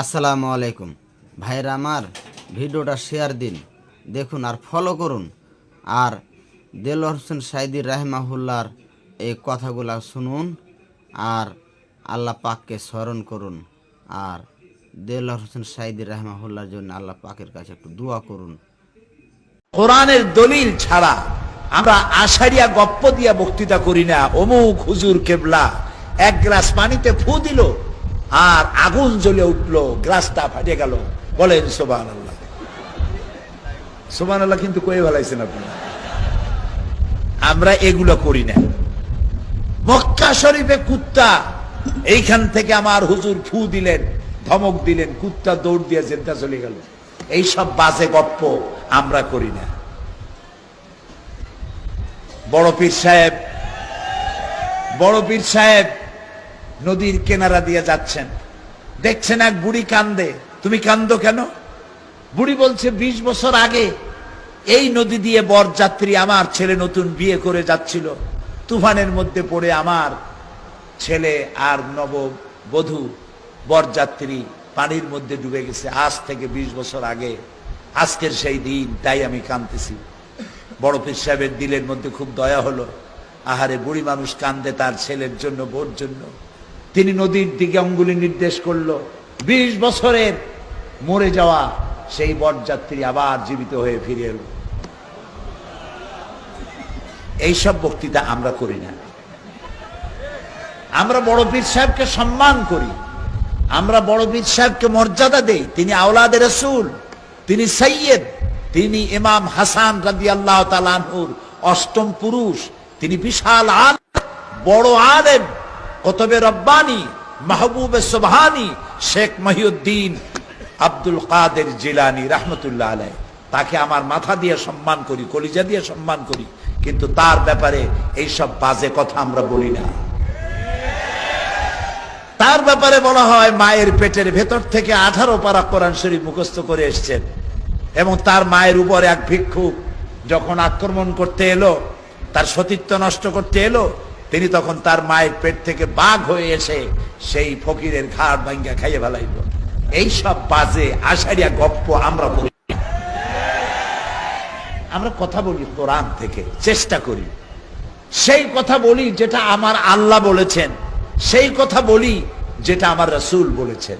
আসসালামু আলাইকুম। ভাইরা আমার ভিডিওটা শেয়ার দিন, দেখুন আর ফলো করুন। আর দেলোয়ার হোসেন সাইদি রাহমাহুল্লার এই কথাগুলা শুনুন আর আল্লাহ পাককে স্মরণ করুন। আর দেলোয়ার হোসেন সাইদি রাহমাহুল্লার জন্য আল্লাহ পাকের কাছে একটু দোয়া করুন। কোরআনের দলিল ছাড়া আমরা আষাঢ়িয়া গপ্প দিয়া বক্তৃতা করি না। অমুক হুজুর কেবলা, এক গ্লাস পানিতে ফু দিল আর আগুন জ্বলে উঠল, গ্লাসটা ফাটে গেল। বলেন সোবান আল্লাহ সোবান আল্লাহ কিন্তু কয়ে ভালাইছেন আপনি। আমরা এগুলো করি না। মক্কা শরীফে কুত্তা, এইখান থেকে আমার হুজুর ফু দিলেন, ধমক দিলেন, কুত্তা দৌড় দিয়ে জেদ্দা চলে গেল। এইসব বাজে গপ্প আমরা করি না। বড় পীর সাহেব, বড় পীর সাহেব নদীর কেনারা দিয়ে যাচ্ছেন। দেখছেন এক বুড়ি কান্দে। তুমি কান্দো কেন? বুড়ি বলছে ২০ বছর আগে এই নদী দিয়ে বরযাত্রী আমার ছেলে নতুন বিয়ে করে যাচ্ছিল। তুফানের মধ্যে পড়ে আমার ছেলে আর নব বধূ বরযাত্রী পানির মধ্যে ডুবে গেছে। আজ থেকে ২০ বছর আগে, আজকের সেই দিন, তাই আমি কাঁদতেছি। বড় পীর সাহেবের দিলের মধ্যে খুব দয়া হলো। আহারে, বুড়ি মানুষ কান্দে তার ছেলের জন্য, বোর জন্য। তিনি নদীর দিকে অঙ্গুলি নির্দেশ করল। ২০ বছরের মরে যাওয়া সেই বরযাত্রী আবার জীবিত হয়ে ফিরে এলো। এইসব বক্তৃতা আমরা করি না। আমরা বড় পীর সাহেবকে সম্মান করি। আমরা বড় পীর সাহেবকে মর্যাদা দেই। তিনি আওলাদের রসুল, তিনি সৈয়দ তিনি ইমাম হাসান রাজি আল্লাহ তালানহুর অষ্টম পুরুষ, তিনি বিশাল আল বড় আলেম। কতবে রব্বানি, মাহবুবে সোবহানি, শেখ মহিউদ্দিন আব্দুল কাদের জিলানি রহমতুল্লাহ আলাই তাকে আমার মাথা দিয়ে সম্মান করি, কলিজা দিয়ে সম্মান করি, কিন্তু তার ব্যাপারে এইসব বাজে কথা আমরা বলি না। তার ব্যাপারে বলা হয়, মায়ের পেটের ভেতর থেকে আঠারো পারা কোরআন শরীফ মুখস্থ করে এসছেন। এবং তার মায়ের উপর এক ভিক্ষুক যখন আক্রমণ করতে এলো, তার সতীত্ব নষ্ট করতে এলো তিনি তখন তার মায়ের পেট থেকে বাঘ হয়ে এসে সেই ফকিরের ঘাড় ভাঙ্গা খাইয়ে ফেলাইল। এইসব বাজে আষাঢ়িয়া গপ্প আমরা বলি। আমরা কথা বলি কোরআন থেকে, চেষ্টা করি। সেই কথা বলি যেটা আমার আল্লাহ বলেছেন, সেই কথা বলি যেটা আমার রসুল বলেছেন।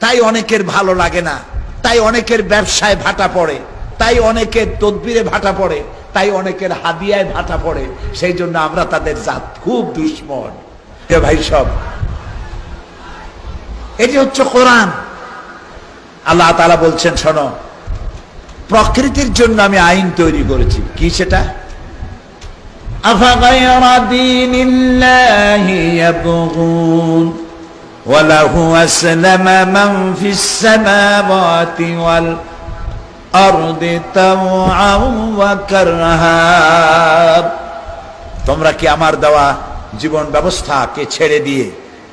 তাই অনেকের ভালো লাগে না, তাই অনেকের ব্যবসায় ভাটা পড়ে। তাই অনেকের তদবিরে ভাটা পড়ে তাই অনেকের হাদিয়ায় ভাটা পড়ে সেই জন্য আমরা তাদের জাত খুব দুশ্মন হে ভাই সব এটি হচ্ছে কোরআন আল্লাহ তালা বলছেন শোনো প্রকৃতির জন্য আমি আইন তৈরি করেছি কি সেটা أفغير دين الله يبغون وله أسلم من في السماوات والأرض طوعا وكرها তোমরা কি আমার দেওয়া জীবন ব্যবস্থাকে ছেড়ে দিয়ে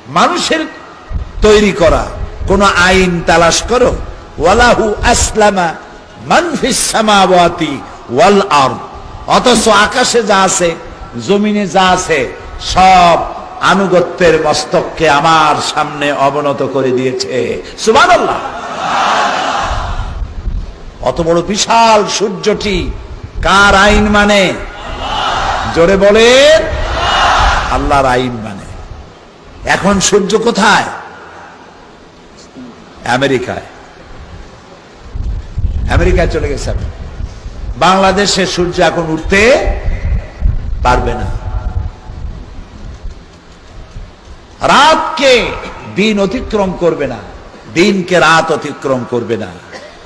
মানুষের তৈরি করা কোন আইন তালাশ করো ওয়ালাহু আসলামা মানফিস সামাওয়াতি ওয়াল আরদ অথচ আকাশে যা আছে জমিনে যা আছে সব আনুগত্যের মস্তককে আমার সামনে অবনত করে দিয়েছে সুবহানাল্লাহ অত বড় বিশাল সূর্যটি কার আইন মানে? জোরে বলে আল্লাহর আইন মানে। এখন সূর্য কোথায়? আমেরিকায়। আমেরিকায় চলে গেছে বাংলাদেশে সূর্য এখন উঠতে পারবে না। রাতকে দিন অতিক্রম করবে না। দিনকে রাত অতিক্রম করবে না।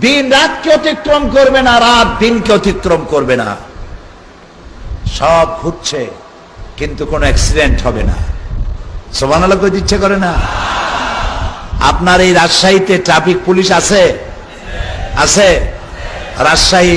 দিন রাতকে অতিক্রম করবে না, রাত দিনকে অতিক্রম করবে না। সব ঘুরছে, কিন্তু কোনো অ্যাক্সিডেন্ট হবে না। সোমান আল্লাহ ইচ্ছে করে না? আপনার এই রাজশাহীতে ট্রাফিক পুলিশ আছে? আছে? রাজশাহী